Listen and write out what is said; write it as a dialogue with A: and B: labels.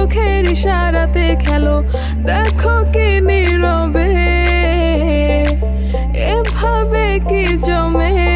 A: চোখের ইশারাতে খেলো। দেখো কি নীরবে এভাবে কি জমে?